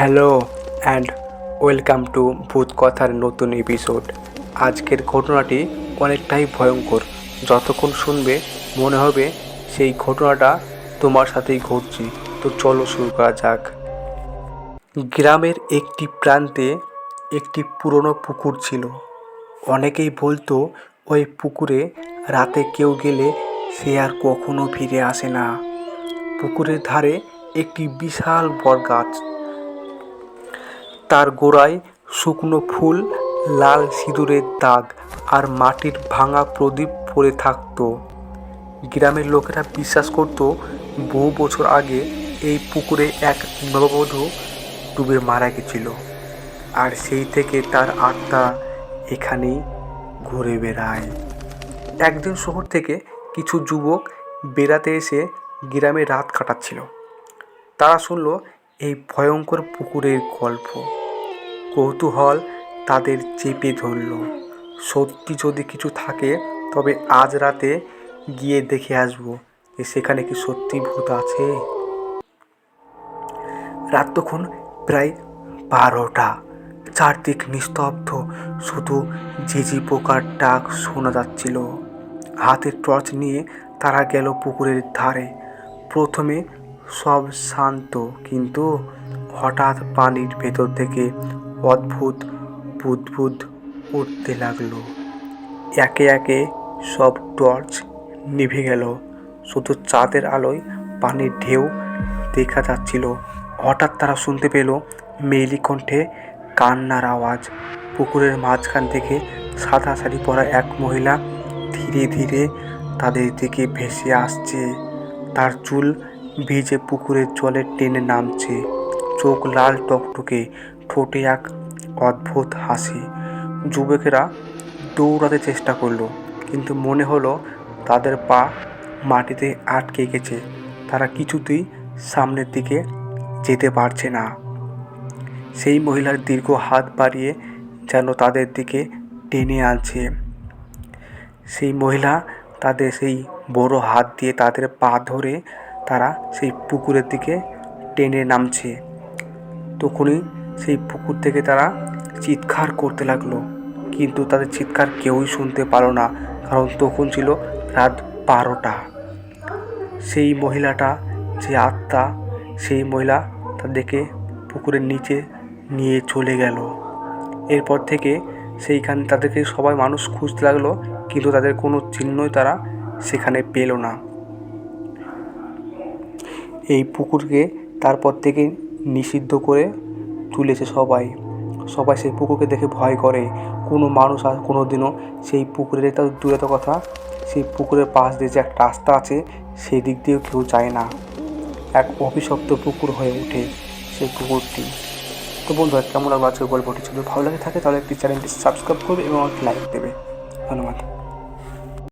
Hello and welcome to ভূত কথার নতুন এপিসোড। আজকের ঘটনাটি অনেকটাই ভয়ঙ্কর। যতক্ষণ শুনবে, মনে হবে সেই ঘটনাটা তোমার সাথেই ঘটছে। তো চলো শুরু করা যাক। গ্রামের একটি প্রান্তে একটি পুরনো পুকুর ছিল। অনেকেই বলতো, ওই পুকুরে রাতে কেউ গেলে সে আর কখনো ফিরে আসে না। পুকুরের ধারে একটি বিশাল বটগাছ তার গোড়ায় শুকনো ফুল, লাল সিঁদুরের দাগ আর মাটির ভাঙা প্রদীপ পড়ে থাকতো। গ্রামের লোকেরা বিশ্বাস করত, বহু বছর আগে এই পুকুরে এক নববধূ ডুবে মারা গেছিল। আর সেই থেকে তার আত্মা এখানেই ঘুরে বেড়ায়। একদিন শহর থেকে কিছু যুবক বেড়াতে এসে গ্রামে রাত কাটাচ্ছিল। তারা শুনল এই ভয়ঙ্কর পুকুরের গল্প। কৌতূহল তাদের চেপে ধরল। সত্যি যদি কিছু থাকে, তবে আজ রাতে গিয়ে দেখে আসব যে সেখানে কি সত্যি ভূত আছে। রাত তখন প্রায় বারোটা। চারদিক নিস্তব্ধ, শুধু ঝিঝি পোকার ডাক শোনা যাচ্ছিল। হাতের টর্চ নিয়ে তারা গেল পুকুরের ধারে। প্রথমে সব শান্ত, কিন্তু হঠাৎ পানির ভেতর থেকে অদ্ভুত বুদবুদ উঠতে লাগল। একে একে সব টর্চ নিভে গেল। শুধু চাঁদের আলোয় পানির ঢেউ দেখা যাচ্ছিল। হঠাৎ তারা শুনতে পেল মেইলি কণ্ঠে কান্নার আওয়াজ। পুকুরের মাঝখান থেকে সাদা শাড়ি পরা এক মহিলা ধীরে ধীরে তাদের দিকে ভেসে আসছে। তার চুল ভিজে পুকুরের জলে টেনে নামছে। চোখ লাল টকটকে। ঠোঁটে এক অদ্ভুত হাসি। যুবকেরা দৌড়াতে চেষ্টা করল, কিন্তু মনে হলো তাদের পা মাটিতে আটকে গেছে। তারা কিছুতেই সামনের দিকে যেতে পারছে না। সেই মহিলার দীর্ঘ হাত বাড়িয়ে যেন তাদের দিকে টেনে আনছে। সেই মহিলা তাদের সেই বড় হাত দিয়ে তাদের পা ধরে তারা সেই পুকুরের দিকে টেনে নামছে। তখনই সেই পুকুর থেকে তারা চিৎকার করতে লাগল। কিন্তু তাদের চিৎকার কেউই শুনতে পারো না, কারণ তখন ছিল রাত বারোটা। সেই মহিলাটা, যে আত্মা, সেই মহিলা তাদেরকে পুকুরের নিচে নিয়ে চলে গেল। এরপর থেকে সেইখানে তাদেরকে সবাই মানুষ খুঁজতে লাগল, কিন্তু তাদের কোনো চিহ্নই তারা সেখানে পেল না। এই পুকুরকে তারপর থেকে নিষিদ্ধ করে তুলেছে সবাই। সবাই সেই পুকুরকে দেখে ভয় করে। কোনো মানুষ আর কোনো দিনও সেই পুকুরের এটা দূরে তো কথা, সেই পুকুরের পাশ দিয়ে যে একটা রাস্তা আছে, সেই দিক দিয়েও কেউ যায় না। এক অভিশপ্ত পুকুর হয়ে ওঠে সেই পুকুরটি। তো বন্ধুরা, কেমন লাগল আজকের গল্পটি? যদি ভালো লাগে থাকে, তাহলে একটি চ্যানেলটি সাবস্ক্রাইব করবে এবং একটি লাইক দেবে। ধন্যবাদ।